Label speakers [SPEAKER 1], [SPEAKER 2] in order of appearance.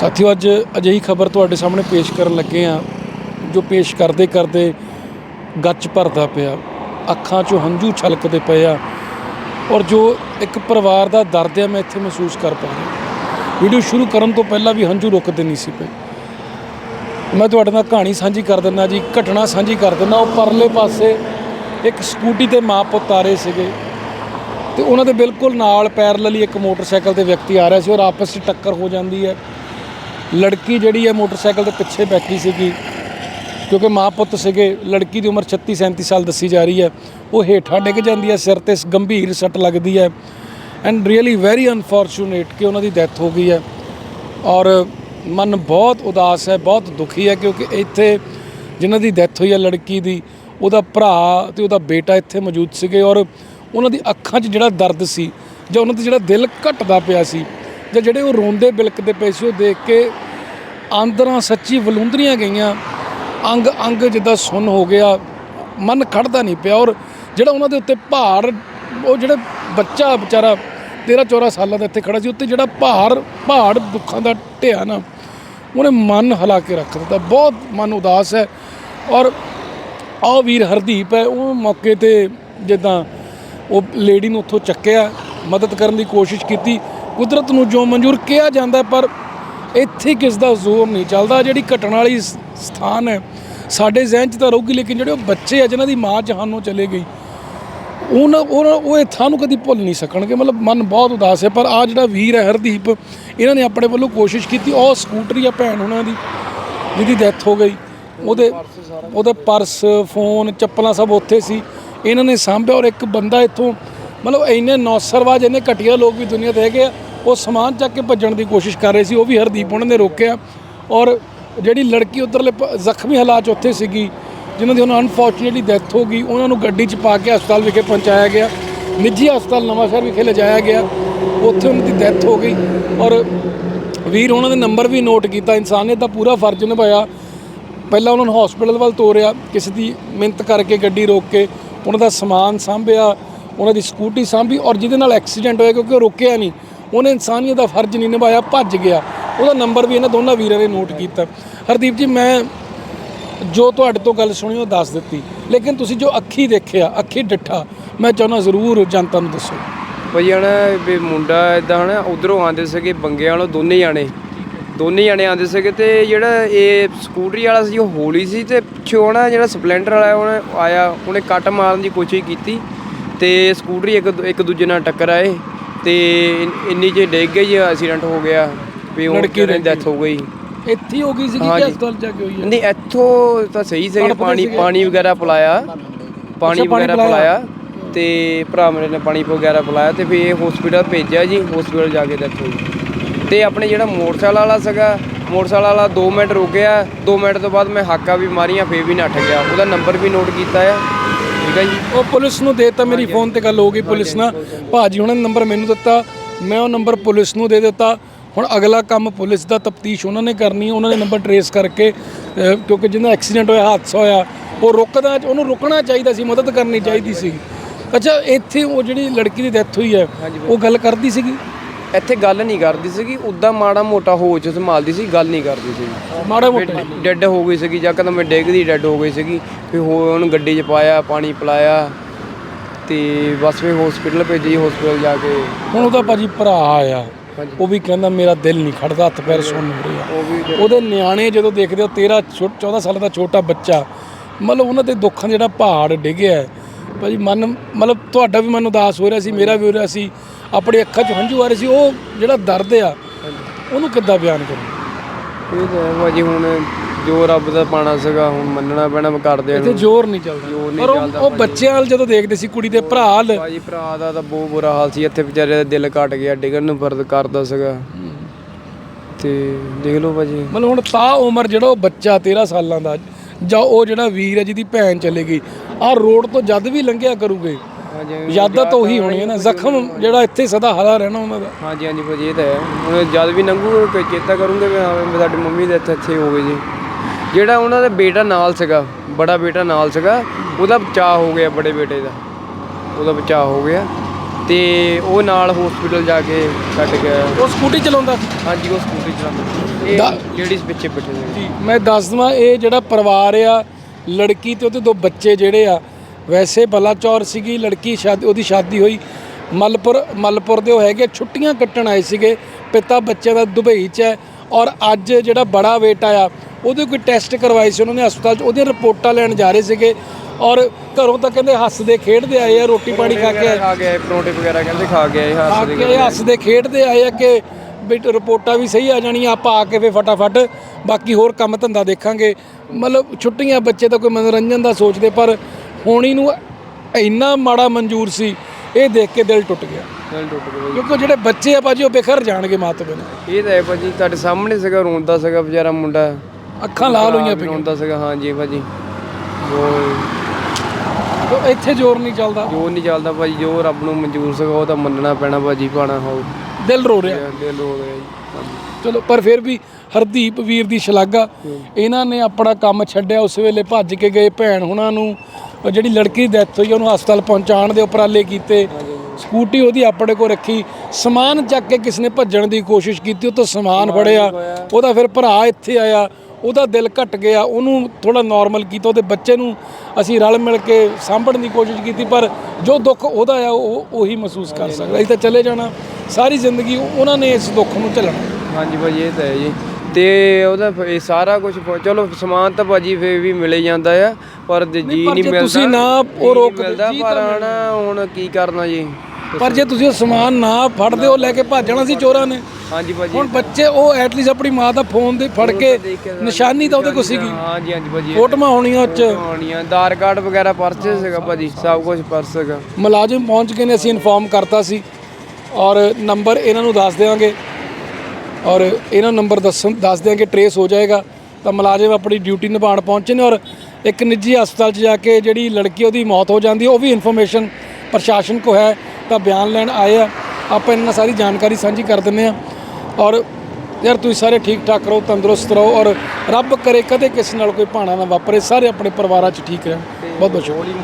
[SPEAKER 1] ਸਾਥੀਓ, ਅੱਜ ਅਜਿਹੀ ਖਬਰ ਤੁਹਾਡੇ ਸਾਹਮਣੇ ਪੇਸ਼ ਕਰਨ ਲੱਗੇ ਆ ਜੋ ਪੇਸ਼ ਕਰਦੇ ਕਰਦੇ ਗੱਚ ਭਰਦਾ ਪਿਆ। ਅੱਖਾਂ 'ਚੋਂ ਹੰਝੂ ਛਲਕਦੇ ਪਏ ਆ ਔਰ ਜੋ ਇੱਕ ਪਰਿਵਾਰ ਦਾ ਦਰਦ ਹੈ ਮੈਂ ਇੱਥੇ ਮਹਿਸੂਸ ਕਰ ਪਾ ਰਿਹਾ। ਵੀਡੀਓ ਸ਼ੁਰੂ ਕਰਨ ਤੋਂ ਪਹਿਲਾਂ ਵੀ ਹੰਝੂ ਰੁਕਦੇ ਨਹੀਂ ਸੀ ਪਏ। ਮੈਂ ਤੁਹਾਡੇ ਨਾਲ ਕਹਾਣੀ ਸਾਂਝੀ ਕਰ ਦਿੰਦਾ ਜੀ, ਘਟਨਾ ਸਾਂਝੀ ਕਰ ਦਿੰਦਾ। ਉਹ ਪਰਲੇ ਪਾਸੇ ਇੱਕ ਸਕੂਟੀ ਤੇ ਮਾਂ ਪੁੱਤ ਆ ਰਹੇ ਸੀਗੇ ਤੇ ਉਹਨਾਂ ਦੇ ਬਿਲਕੁਲ ਨਾਲ ਪੈਰਲਲੀ ਇੱਕ ਮੋਟਰਸਾਈਕਲ ਤੇ ਵਿਅਕਤੀ ਆ ਰਿਹਾ ਸੀ ਔਰ ਆਪਸ 'ਚ ਟੱਕਰ ਹੋ ਜਾਂਦੀ ਹੈ। ਲੜਕੀ ਜਿਹੜੀ ਹੈ ਮੋਟਰਸਾਈਕਲ ਦੇ ਪਿੱਛੇ ਬੈਠੀ ਸੀਗੀ, ਕਿਉਂਕਿ ਮਾਂ ਪੁੱਤ ਸੀਗੇ, ਲੜਕੀ ਦੀ ਉਮਰ 36 37 ਸਾਲ ਦੱਸੀ ਜਾ ਰਹੀ ਹੈ। ਉਹ ਹੇਠਾਂ ਡਿੱਗ ਜਾਂਦੀ ਹੈ, ਸਿਰ ਤੇ ਗੰਭੀਰ ਸੱਟ ਲੱਗਦੀ ਹੈ। ਐਂਡ ਰੀਅਲੀ ਵੈਰੀ ਅਨਫੋਰਚੂਨੇਟ ਕਿ ਉਹਨਾਂ ਦੀ ਡੈਥ ਹੋ ਗਈ ਹੈ। ਔਰ ਮਨ ਬਹੁਤ ਉਦਾਸ ਹੈ, ਬਹੁਤ ਦੁਖੀ ਹੈ, ਕਿਉਂਕਿ ਇੱਥੇ ਜਿਨ੍ਹਾਂ ਦੀ ਡੈਥ ਹੋਈ ਹੈ, ਲੜਕੀ ਦੀ, ਉਹਦਾ ਭਰਾ ਤੇ ਉਹਦਾ ਬੇਟਾ ਇੱਥੇ ਮੌਜੂਦ ਸੀਗੇ। ਔਰ ਉਹਨਾਂ ਦੀ ਅੱਖਾਂ 'ਚ ਜਿਹੜਾ ਦਰਦ ਸੀ ਜਾਂ ਉਹਨਾਂ ਦਾ ਜਿਹੜਾ ਦਿਲ ਘਟਦਾ ਪਿਆ ਸੀ ਜਾਂ ਜਿਹੜੇ ਉਹ ਰੋਂਦੇ ਬਿਲਕਦੇ ਪਏ ਸੀ, ਉਹ ਦੇਖ ਕੇ ਆਂਦਰਾਂ ਸੱਚੀ ਵਲੂੰਦਰੀਆਂ ਗਈਆਂ। ਅੰਗ ਅੰਗ ਜਿੱਦਾਂ ਸੁੰਨ ਹੋ ਗਿਆ, ਮਨ ਖੜਦਾ ਨਹੀਂ ਪਿਆ। ਔਰ ਜਿਹੜਾ ਉਹਨਾਂ ਦੇ ਉੱਤੇ ਭਾਰ, ਉਹ ਜਿਹੜਾ ਬੱਚਾ ਵਿਚਾਰਾ 13 14 ਸਾਲਾਂ ਦਾ ਇੱਥੇ ਖੜਾ ਸੀ, ਉੱਤੇ ਜਿਹੜਾ ਭਾਰ ਪਹਾੜ ਦੁੱਖਾਂ ਦਾ ਢਿਆ ਨਾ, ਉਹਨੇ ਮਨ ਹਿਲਾ ਕੇ ਰੱਖ ਦਿੱਤਾ। ਬਹੁਤ ਮਨ ਉਦਾਸ ਹੈ। ਔਰ ਆਹ ਵੀਰ ਹਰਦੀਪ ਹੈ, ਉਹ ਮੌਕੇ ਤੇ ਜਿੱਦਾਂ ਉਹ ਲੇਡੀ ਨੂੰ ਉੱਥੋਂ ਚੱਕਿਆ, ਮਦਦ ਕਰਨ ਦੀ ਕੋਸ਼ਿਸ਼ ਕੀਤੀ। ਕੁਦਰਤ ਨੂੰ ਜੋ ਮਨਜ਼ੂਰ ਕਿਹਾ ਜਾਂਦਾ ਪਰ ਇੱਥੇ ਕਿਸ ਦਾ ਜ਼ੋਰ ਨਹੀਂ ਚੱਲਦਾ। ਜਿਹੜੀ ਘਟਨਾ ਵਾਲੀ ਸਥਾਨ ਹੈ, ਸਾਡੇ ਜ਼ਿਹਨ 'ਚ ਤਾਂ ਰਹੂਗੀ, ਲੇਕਿਨ ਜਿਹੜੇ ਉਹ ਬੱਚੇ ਆ, ਜਿਨ੍ਹਾਂ ਦੀ ਮਾਂ ਜਹਾਨੋਂ ਚਲੇ ਗਈ ਉਹਨਾਂ ਉਹਨਾਂ ਉਹ ਇਹ ਥਾਂ ਨੂੰ ਕਦੀ ਭੁੱਲ ਨਹੀਂ ਸਕਣਗੇ। ਮਤਲਬ ਮਨ ਬਹੁਤ ਉਦਾਸ ਹੈ, ਪਰ ਆ ਜਿਹੜਾ ਵੀਰ ਹੈ, ਹਰਦੀਪ, ਇਹਨਾਂ ਨੇ ਆਪਣੇ ਵੱਲੋਂ ਕੋਸ਼ਿਸ਼ ਕੀਤੀ। ਉਹ ਸਕੂਟਰੀ ਆ ਭੈਣ ਉਹਨਾਂ ਦੀ, ਜਿਹਦੀ ਡੈਥ ਹੋ ਗਈ। ਉਹਦੇ ਉਹਦੇ ਪਰਸ, ਫੋਨ, ਚੱਪਲਾਂ ਸਭ ਉੱਥੇ ਸੀ। ਇਹਨਾਂ ਨੇ ਸਾਂਭਿਆ ਔਰ ਇੱਕ ਬੰਦਾ ਇੱਥੋਂ, ਮਤਲਬ ਇੰਨੇ ਨੌਸਰਵਾਜ, ਇੰਨੇ ਘਟੀਆ ਲੋਕ ਵੀ ਦੁਨੀਆ ਤੇ ਹੈਗੇ ਆ। ਉਹ ਸਮਾਨ ਚੱਕ ਕੇ ਭੱਜਣ ਦੀ ਕੋਸ਼ਿਸ਼ ਕਰ ਰਹੇ ਸੀ, ਉਹ ਵੀ ਹਰਦੀਪ ਉਹਨਾਂ ਨੇ ਰੋਕਿਆ। ਔਰ ਜਿਹੜੀ ਲੜਕੀ ਉਧਰਲੇ ਜ਼ਖਮੀ ਹਾਲਾਤ 'ਚ ਉੱਥੇ ਸੀਗੀ, ਜਿਨ੍ਹਾਂ ਦੀ ਉਹਨਾਂ ਅਨਫੋਰਚੂਨੇਟਲੀ ਡੈਥ ਹੋ ਗਈ, ਉਹਨਾਂ ਨੂੰ ਗੱਡੀ 'ਚ ਪਾ ਕੇ ਹਸਪਤਾਲ ਵਿਖੇ ਪਹੁੰਚਾਇਆ ਗਿਆ। ਨਿੱਜੀ ਹਸਪਤਾਲ ਨਵਾਂਸ਼ਹਿਰ ਵਿਖੇ ਲਿਜਾਇਆ ਗਿਆ। ਉੱਥੇ ਉਹਨਾਂ ਦੀ ਡੈਥ ਹੋ ਗਈ। ਔਰ ਵੀਰ ਉਹਨਾਂ ਦੇ ਨੰਬਰ ਵੀ ਨੋਟ ਕੀਤਾ, ਇਨਸਾਨੀਅਤ ਦਾ ਪੂਰਾ ਫਰਜ਼ ਨਿਭਾਇਆ। ਪਹਿਲਾਂ ਉਹਨਾਂ ਨੂੰ ਹਸਪੀਟਲ ਵੱਲ ਤੋਰਿਆ, ਕਿਸੇ ਦੀ ਮਿਹਨਤ ਕਰਕੇ ਗੱਡੀ ਰੋਕ ਕੇ ਉਹਨਾਂ ਦਾ ਸਮਾਨ ਸਾਂਭਿਆ, ਉਹਨਾਂ ਦੀ ਸਕੂਟੀ ਸਾਂਭੀ, ਔਰ ਜਿਹਦੇ ਨਾਲ ਐਕਸੀਡੈਂਟ ਹੋਇਆ, ਕਿਉਂਕਿ ਉਹ ਰੁਕਿਆ ਨਹੀਂ। ਉਹਨੇ ਇਨਸਾਨੀਅਤ ਦਾ ਫਰਜ਼ ਨਹੀਂ ਨਿਭਾਇਆ, ਭੱਜ ਗਿਆ। ਉਹਦਾ ਨੰਬਰ ਵੀ ਇਹਨਾਂ ਦੋਨਾਂ ਵੀਰਾਂ ਨੇ ਨੋਟ ਕੀਤਾ। ਹਰਦੀਪ ਜੀ, ਮੈਂ ਜੋ ਤੁਹਾਡੇ ਤੋਂ ਗੱਲ ਸੁਣੀ, ਉਹ ਦੱਸ ਦਿੱਤੀ। ਲੇਕਿਨ ਤੁਸੀਂ ਜੋ ਅੱਖੀ ਦੇਖਿਆ, ਅੱਖੀ ਡਿੱਠਾ, ਮੈਂ ਚਾਹੁੰਦਾ ਜ਼ਰੂਰ ਜਨਤਾ ਨੂੰ ਦੱਸੋ।
[SPEAKER 2] ਭਾਈ ਹਨਾ ਵੀ ਮੁੰਡਾ ਇਦਾਂ ਹਨਾ, ਉਧਰੋਂ ਆਉਂਦੇ ਸੀਗੇ ਬੰਗਿਆਂ ਵਾਲੋਂ ਦੋਨੇ ਜਾਣੇ। ਦੋਨੇ ਜਾਣੇ ਆਉਂਦੇ ਸੀਗੇ ਤੇ ਜਿਹੜਾ ਇਹ ਸਕੂਟਰੀ ਵਾਲਾ ਸੀ, ਉਹ ਹੌਲੀ ਸੀ ਤੇ ਪਿੱਛੋਂ ਨਾ ਜਿਹੜਾ ਸਪਲੈਂਡਰ ਵਾਲਾ ਉਹਨੇ ਆਇਆ, ਉਹਨੇ ਕੱਟ ਮਾਰਨ ਦੀ ਕੋਸ਼ਿਸ਼ ਕੀਤੀ ਤੇ ਸਕੂਟਰੀ ਇੱਕ ਇੱਕ ਦੂਜੇ ਨਾਲ ਟੱਕਰ ਆਏ। ਤੇ ਇਨ- ਇੰਨੀ ਜੇ ਡਿੱਗ ਗਈ ਐਕਸੀਡੈਂਟ ਹੋ ਗਿਆ ਵੀ ਉਹ
[SPEAKER 1] ਲੜਕੀ ਦੀ
[SPEAKER 2] ਡੈਥ ਹੋ ਗਈ।
[SPEAKER 1] ਇੱਥੇ ਹੀ ਹੋ ਗਈ ਸੀ ਕਿ
[SPEAKER 2] ਹਾਂਜੀ।
[SPEAKER 1] ਹਸਪਤਾਲ ਜਾ ਕੇ ਹੋਈ ਹੈ
[SPEAKER 2] ਨਹੀਂ ਇੱਥੋਂ ਤਾਂ ਸਹੀ ਸੀਗੇ ਪਾਣੀ
[SPEAKER 1] ਸੀਗੇ।
[SPEAKER 2] ਪਾਣੀ ਵਗੈਰਾ ਪਿਲਾਇਆ। ਪਾਣੀ ਵਗੈਰਾ
[SPEAKER 1] ਪਿਲਾਇਆ।
[SPEAKER 2] ਪਿਲਾਇਆ ਤੇ ਭਰਾ ਮੇਰੇ ਨੇ ਪਾਣੀ ਵਗੈਰਾ ਪਿਲਾਇਆ ਤੇ ਫਿਰ ਇਹ ਹਸਪੀਟਲ ਭੇਜਿਆ ਜੀ ਹਸਪੀਟਲ ਜਾ ਕੇ ਡੈਥ ਹੋਈ ਤੇ ਆਪਣੇ ਜਿਹੜਾ ਮੋਟਰਸਾਈਕਲ ਵਾਲਾ ਸੀਗਾ ਮੋਟਰਸਾਈਕਲ ਵਾਲਾ 2 ਮਿੰਟ ਰੁਕਿਆ 2 ਮਿੰਟ ਤੋਂ ਬਾਅਦ ਮੈਂ ਹਾਕਾ ਵੀ ਮਾਰੀਆਂ ਫੇਰ ਵੀ ਨੱਠ ਗਿਆ। ਉਹਦਾ ਨੰਬਰ ਵੀ ਨੋਟ ਕੀਤਾ ਆ। ਹੈ ਜੀ।
[SPEAKER 1] ਉਹ ਪੁਲਿਸ ਨੂੰ ਦੇਤਾ ਮੇਰੀ ਫੋਨ ਤੇ ਗੱਲ ਹੋ ਗਈ ਪੁਲਿਸ ਨਾਲ। ਭਾਜੀ ਉਹਨਾਂ ਨੇ ਨੰਬਰ ਮੈਨੂੰ ਦਿੱਤਾ। ਮੈਂ ਉਹ ਨੰਬਰ ਪੁਲਿਸ ਨੂੰ ਦੇ ਦਿੱਤਾ। ਹੁਣ ਅਗਲਾ ਕੰਮ ਪੁਲਿਸ ਦਾ ਤਫਤੀਸ਼ ਉਹਨਾਂ ਨੇ ਕਰਨੀ ਹੈ। ਉਹਨਾਂ ਨੇ ਨੰਬਰ ਟਰੇਸ ਕਰਕੇ ਅਹ, ਕਿਉਂਕਿ ਜਿਹਦਾ ਐਕਸੀਡੈਂਟ ਹੋਇਆ ਹਾਦਸਾ ਹੋਇਆ ਉਹ ਰੁਕਦਾ ਉਹਨੂੰ ਰੁਕਣਾ ਚਾਹੀਦਾ ਸੀ ਮਦਦ ਕਰਨੀ ਚਾਹੀਦੀ ਸੀ। ਅੱਛਾ ਇੱਥੇ ਉਹ ਜਿਹੜੀ ਲੜਕੀ ਦੀ ਡੈਥ ਹੋਈ ਹੈ ਉਹ ਗੱਲ ਕਰਦੀ ਸੀਗੀ?
[SPEAKER 2] ਇੱਥੇ ਗੱਲ ਨਹੀਂ ਕਰਦੀ ਸੀਗੀ ਉਦਾਂ ਮਾੜਾ ਮੋਟਾ ਹੋਚ ਸੰਭਾਲਦੀ ਸੀ ਗੱਲ ਨਹੀਂ ਕਰਦੀ ਸੀ
[SPEAKER 1] ਮਾੜਾ ਮੋਟਾ
[SPEAKER 2] ਡੈੱਡ ਹੋ ਗਈ ਸੀਗੀ ਜਾਂ ਕਦਮ ਡਿੱਗਦੀ ਡੈੱਡ ਹੋ ਗਈ ਸੀਗੀ ਫਿਰ ਹੋ ਉਹਨੂੰ ਗੱਡੀ 'ਚ ਪਾਇਆ ਪਾਣੀ ਪਿਲਾਇਆ ਤੇ ਬਸ ਫਿਰ ਹਸਪੀਟਲ ਭੇਜੀ ਹਸਪੀਟਲ ਜਾ ਕੇ।
[SPEAKER 1] ਹੁਣ ਉਹਦਾ ਭਾਜੀ ਭਰਾ ਆਇਆ। ਉਹ ਵੀ ਕਹਿੰਦਾ ਮੇਰਾ ਦਿਲ ਨਹੀਂ ਖੜਦਾ ਹੱਥ ਪੈਰ ਸੁੰਨ ਹੋ ਰਿਹਾ
[SPEAKER 2] ਉਹ
[SPEAKER 1] ਉਹਦੇ ਨਿਆਣੇ ਜਦੋਂ ਦੇਖਦੇ ਹੋ 13 ਛੋ- 14 ਸਾਲਾਂ ਦਾ ਛੋਟਾ ਬੱਚਾ ਮਤਲਬ ਉਹਨਾਂ ਦੇ ਦੁੱਖਾਂ ਦਾ ਜਿਹੜਾ ਪਹਾੜ ਡਿੱਗਿਆ ਹੈ, ਭਾਜੀ ਮਨ ਮਤਲਬ ਤੁਹਾਡਾ ਵੀ ਮਨ ਉਦਾਸ ਹੋ ਰਿਹਾ ਸੀ ਮੇਰਾ ਵੀ ਹੋ ਰਿਹਾ ਸੀ ਆਪਣੀ ਅੱਖਾਂ 'ਚ ਹੰਝੂ ਆ ਰਹੇ ਸੀ ਉਹ ਜਿਹੜਾ ਦਰਦ ਆ ਉਹਨੂੰ ਕਿੱਦਾਂ ਬਿਆਨ ਕਰੂ
[SPEAKER 2] ਇਹ ਤਾਂ ਭਾਜੀ ਹੁਣ ਜੋ ਰੱਬ ਦਾ ਪਾਣਾ ਸੀਗਾ ਹੁਣ ਮੰਨਣਾ ਪੈਣਾ ਕਰਦੇ
[SPEAKER 1] ਇੱਥੇ
[SPEAKER 2] ਨੂੰ
[SPEAKER 1] ਜ਼ੋਰ ਨਹੀਂ ਚੱਲਦਾ। ਪਰ ਉਹ- ਬੱਚਿਆਂ ਨਾਲ ਜਦੋਂ ਦੇਖਦੇ ਸੀ ਕੁੜੀ ਦੇ ਭਰਾ ਨਾਲ
[SPEAKER 2] ਭਾਜੀ ਭਰਾ ਦਾ ਤਾਂ ਬਹੁਤ ਬੁਰਾ ਹਾਲ ਸੀ ਇੱਥੇ ਵਿਚਾਰੇ ਦਾ ਦਿਲ ਘਟ ਗਿਆ ਡਿੱਗਣ ਨੂੰ ਫਰਦ ਕਰਦਾ ਸੀਗਾ। ਤੇ ਦੇਖ ਲਓ ਭਾਜੀ।
[SPEAKER 1] ਮਤਲਬ ਹੁਣ ਤਾਂ ਉਮਰ ਜਿਹੜਾ ਉਹ ਬੱਚਾ 13 ਸਾਲਾਂ ਦਾ ਜਾਂ ਉਹ ਜਿਹੜਾ ਵੀਰ ਹੈ ਜਿਹਦੀ ਭੈਣ ਚਲੇ ਗਈ ਆਹ ਰੋਡ ਤੋਂ ਜਦ ਵੀ ਲੰਘਿਆ ਕਰੂਗੇ
[SPEAKER 2] ਹਾਂਜੀ
[SPEAKER 1] ਯਾਦਾਂ ਤਾਂ ਉਹੀ ਹੋਣੀਆਂ ਨਾ ਜ਼ਖਮ ਜਿਹੜਾ ਇੱਥੇ ਸਦਾ ਹਲਾ ਰਹਿਣਾ ਉਹਨਾਂ ਦਾ।
[SPEAKER 2] ਹਾਂਜੀ ਹਾਂਜੀ ਭਾਜੀ ਇਹ ਤਾਂ ਹੈ। ਹੁਣ ਜਦ ਵੀ ਲੰਘੂ ਕੋਈ ਚੇਤਾ ਕਰੂੰਗੇ ਵੀ ਹਾਂ ਸਾਡੀ ਮੰਮੀ ਦੇ ਇੱਥੇ ਇੱਥੇ ਹੋ ਗਏ ਜੀ। ਜਿਹੜਾ ਉਹਨਾਂ ਦਾ ਬੇਟਾ ਨਾਲ ਸੀਗਾ ਬੜਾ ਬੇਟਾ ਨਾਲ ਸੀਗਾ ਉਹਦਾ ਬਚਾਅ ਹੋ ਗਿਆ ਬੜੇ ਬੇਟੇ ਦਾ। ਉਹਦਾ ਬਚਾਅ ਹੋ ਗਿਆ ਤੇ ਉਹ ਨਾਲ ਹਸਪੀਟਲ ਜਾ ਕੇ ਛੱਡ ਗਿਆ।
[SPEAKER 1] ਉਹ ਸਕੂਟੀ ਚਲਾਉਂਦਾ?
[SPEAKER 2] ਹਾਂਜੀ ਉਹ ਸਕੂਟੀ ਚਲਾਉਂਦਾ। ਇਹ ਲੇਡੀਜ਼ ਪਿੱਛੇ ਬੈਠੇ ਸੀ
[SPEAKER 1] ਜੀ ਮੈਂ ਦੱਸ ਦਵਾਂ ਇਹ ਜਿਹੜਾ ਪਰਿਵਾਰ ਆ ਲੜਕੀ ਤੇ ਉਹਦੇ ਦੋ ਬੱਚੇ ਜਿਹੜੇ ਆ ਵੈਸੇ ਬਲਾਚੌਰ ਸੀਗੀ ਲੜਕੀ ਸ਼ਾਦੀ ਉਹਦੀ ਸ਼ਾਦੀ ਹੋਈ ਮਲਪੁਰ ਮਲਪੁਰ ਦੇ ਉਹ ਹੈਗੇ ਛੁੱਟੀਆਂ ਕੱਟਣ ਆਏ ਸੀਗੇ ਪਿਤਾ ਬੱਚੇ ਦਾ ਦੁਬਈ 'ਚ ਹੈ ਔਰ ਅੱਜ ਜਿਹੜਾ ਬੜਾ ਬੇਟਾ ਆ ਉਹਦੇ ਕੋਈ ਟੈਸਟ ਕਰਵਾਏ ਸੀ ਉਹਨਾਂ ਨੇ ਹਸਪਤਾਲ 'ਚ ਉਹਦੀਆਂ ਰਿਪੋਰਟਾਂ ਲੈਣ ਜਾ ਰਹੇ ਸੀਗੇ ਔਰ ਘਰੋਂ ਤਾਂ ਕਹਿੰਦੇ ਹੱਸਦੇ ਖੇਡਦੇ ਆਏ ਆ ਰੋਟੀ ਪਾਣੀ ਖਾ ਕੇ ਆਏ।
[SPEAKER 2] ਖਾ ਕੇ ਆਏ, ਪਰੌਂਠੇ ਵਗੈਰਾ ਕਹਿੰਦੇ ਖਾ ਕੇ ਆਏ। ਹੱਸਦੇ
[SPEAKER 1] ਖੇਡਦੇ ਆਏ ਆ ਕਿ ਵੀ ਰਿਪੋਰਟਾਂ ਵੀ ਸਹੀ ਆ ਜਾਣੀਆਂ ਆਪਾਂ ਆ ਕੇ ਫੇ ਫਟਾਫਟ ਬਾਕੀ ਹੋਰ ਕੰਮ ਧੰਦਾ ਦੇਖਾਂਗੇ। ਮਤਲਬ ਛੁੱਟੀਆਂ ਬੱਚੇ ਤਾਂ ਕੋਈ ਮਨੋਰੰਜਨ ਦਾ ਸੋਚਦੇ ਪਰ ਹੋਣੀ ਨੂੰ ਇੰਨਾ ਮਾੜਾ ਮਨਜ਼ੂਰ ਸੀ ਇਹ ਦੇਖ ਕੇ ਦਿਲ ਟੁੱਟ ਗਿਆ।
[SPEAKER 2] ਦਿਲ ਟੁੱਟ ਗਿਆ
[SPEAKER 1] ਕਿਉਂਕਿ ਜਿਹੜੇ ਬੱਚੇ ਆ ਭਾਜੀ ਉਹ ਬੇਖਰ ਜਾਣਗੇ ਮਾਤਾ
[SPEAKER 2] ਜੀ। ਇਹ ਤਾਂ ਹੈ ਭਾਜੀ ਤੁਹਾਡੇ ਸਾਹਮਣੇ ਸੀਗਾ ਰੋਂਦਾ ਸੀਗਾ ਵਿਚਾਰਾ ਮੁੰਡਾ।
[SPEAKER 1] ਅੱਖਾਂ ਲਾਲ ਹੋਈਆਂ ਪਈਆਂ।
[SPEAKER 2] ਰੋਂਦਾ ਸੀਗਾ ਹਾਂਜੀ ਭਾਜੀ। ਉਹ
[SPEAKER 1] ਇੱਥੇ ਜ਼ੋਰ ਨਹੀਂ ਚੱਲਦਾ।
[SPEAKER 2] ਜੋ ਨਹੀਂ ਚੱਲਦਾ ਭਾਜੀ ਜੋ ਰੱਬ ਨੂੰ ਮਨਜ਼ੂਰ ਸੀਗਾ ਉਹ ਤਾਂ ਮੰਨਣਾ ਪੈਣਾ ਭਾਜੀ ਪਾਣਾ ਹੋ
[SPEAKER 1] ਦਿਲ ਰੋ ਰਿਹਾ।
[SPEAKER 2] ਦਿਲ ਰੋ ਗਿਆ ਜੀ ਹਾਂਜੀ।
[SPEAKER 1] ਚਲੋ ਪਰ ਫਿਰ ਵੀ ਹਰਦੀਪ ਵੀਰ ਦੀ ਸ਼ਲਾਘਾ। ਇਹਨਾਂ ਨੇ ਆਪਣਾ ਕੰਮ ਛੱਡਿਆ ਉਸ ਵੇਲੇ ਭੱਜ ਕੇ ਗਏ ਭੈਣ ਹੁਣਾਂ ਨੂੰ। ਉਹ ਜਿਹੜੀ ਲੜਕੀ ਦੀ ਡੈਥ ਹੋਈ ਉਹਨੂੰ ਹਸਪਤਾਲ ਪਹੁੰਚਾਉਣ ਦੇ ਉਪਰਾਲੇ ਕੀਤੇ। ਸਕੂਟੀ ਉਹਦੀ ਆਪਣੇ ਕੋਲ ਰੱਖੀ। ਸਮਾਨ ਚੱਕ ਕੇ ਕਿਸ ਨੇ ਭੱਜਣ ਦੀ ਕੋਸ਼ਿਸ਼ ਕੀਤੀ ਉਹ ਤੋਂ ਸਮਾਨ ਫੜਿਆ। ਉਹਦਾ ਫਿਰ ਭਰਾ ਇੱਥੇ ਆਇਆ। ਉਹਦਾ ਦਿਲ ਘਟ ਗਿਆ ਉਹਨੂੰ ਥੋੜਾ ਨਾਰਮਲ ਕੀਤਾ ਉਹਦੇ ਬੱਚੇ ਨੂੰ ਅਸੀਂ ਰਲ ਮਿਲ ਕੇ ਸਾਂਭਣ ਦੀ ਕੋਸ਼ਿਸ਼ ਕੀਤੀ ਪਰ ਜੋ ਦੁੱਖ ਉਹਦਾ ਆ ਉਹ ਉਹੀ ਮਹਿਸੂਸ ਕਰ ਸਕਦਾ। ਅਸੀਂ ਤਾਂ ਚਲੇ ਜਾਣਾ ਸਾਰੀ ਜ਼ਿੰਦਗੀ ਉਹਨਾਂ ਨੇ ਇਸ ਦੁੱਖ ਨੂੰ ਝੱਲਣਾ।
[SPEAKER 2] ਹਾਂਜੀ ਭਾਜੀ ਇਹ ਤਾਂ ਹੈ ਜੀ। ਤੇ ਉਹਦਾ ਇਹ ਸਾਰਾ ਕੁਝ ਚਲੋ ਸਮਾਨ ਤਾਂ ਭਾਜੀ ਫੇਰ ਵੀ ਮਿਲੇ ਜਾਂਦਾ ਆ ਪਰ ਜੇ
[SPEAKER 1] ਪਰ
[SPEAKER 2] ਨਹੀਂ
[SPEAKER 1] ਜੇ
[SPEAKER 2] ਮਿਲਦਾ
[SPEAKER 1] ਤੁਸੀਂ ਨਾ ਉਹ ਰੋਕਦੇ,
[SPEAKER 2] ਮਿਲਦਾ ਪਰ ਹਨਾ ਹੁਣ ਕੀ ਕਰਨਾ ਜੀ?
[SPEAKER 1] ਪਰ ਜੇ ਤੁਸੀਂ ਉਹ ਸਮਾਨ ਨਾ ਫੜਦੇ ਉਹ ਲੈ ਕੇ ਭੱਜਣਾ ਸੀ ਚੋਰਾਂ ਨੇ।
[SPEAKER 2] ਹਾਂਜੀ ਭਾਜੀ।
[SPEAKER 1] ਹੁਣ ਬੱਚੇ ਉਹ ਐਟਲੀਸਟ ਆਪਣੀ ਮਾਂ ਦਾ ਫੋਨ ਦੇ ਫੜ ਕੇ ਨਿਸ਼ਾਨੀ ਤਾਂ ਉਹਦੇ ਕੋਲ ਸੀਗੀ।
[SPEAKER 2] ਹਾਂਜੀ ਹਾਂਜੀ ਭਾਜੀ।
[SPEAKER 1] ਫੋਟੋਆਂ ਹੋਣੀਆਂ ਉਹ 'ਚ।
[SPEAKER 2] ਹੋਣੀਆਂ ਆਧਾਰ ਕਾਰਡ ਵਗੈਰਾ ਪਰਸ 'ਚ ਸੀਗਾ ਭਾਜੀ ਸਭ ਕੁਝ ਪਰਸ ਸੀਗਾ।
[SPEAKER 1] ਮੁਲਾਜ਼ਮ ਪਹੁੰਚ ਗਏ ਨੇ ਅਸੀਂ ਇਨਫੋਰਮ ਕਰਤਾ ਸੀ। ਔਰ ਨੰਬਰ ਇਹਨਾਂ ਨੂੰ ਦੱਸ ਦੇਵਾਂਗੇ ਔਰ ਇਹਨਾਂ ਨੰਬਰ ਦੱਸਣ ਦੱਸ ਦਿਆਂਗੇ ਟਰੇਸ ਹੋ ਜਾਏਗਾ। ਤਾਂ ਮੁਲਾਜ਼ਮ ਆਪਣੀ ਡਿਊਟੀ ਨਿਭਾਉਣ ਪਹੁੰਚੇ ਨੇ ਔਰ ਇੱਕ ਨਿੱਜੀ ਹਸਪਤਾਲ 'ਚ ਜਾ ਕੇ ਜਿਹੜੀ ਲੜਕੀ ਉਹਦੀ ਮੌਤ ਹੋ ਜਾਂਦੀ ਹੈ ਉਹ ਵੀ ਇਨਫੋਰਮੇਸ਼ਨ ਪ੍ਰਸ਼ਾਸਨ ਕੋ ਹੈ। ਤਾਂ ਬਿਆਨ ਲੈਣ ਆਏ ਆ। ਆਪਾਂ ਇਹਨਾਂ ਸਾਰੀ ਜਾਣਕਾਰੀ ਸਾਂਝੀ ਕਰ ਦਿੰਨੇ ਆ। ਔਰ ਯਾਰ ਤੁਸੀਂ ਸਾਰੇ ਠੀਕ ਠਾਕ ਰਹੋ ਤੰਦਰੁਸਤ ਰਹੋ ਔਰ ਰੱਬ ਕਰੇ ਕਦੇ ਕਿਸੇ ਨਾਲ ਕੋਈ ਭਾਣਾ ਨਾ ਵਾਪਰੇ ਸਾਰੇ ਆਪਣੇ ਪਰਿਵਾਰਾਂ 'ਚ ਠੀਕ ਰਹਿਣ। ਬਹੁਤ ਬਹੁਤ ਸ਼ੁਕਰੀਆ।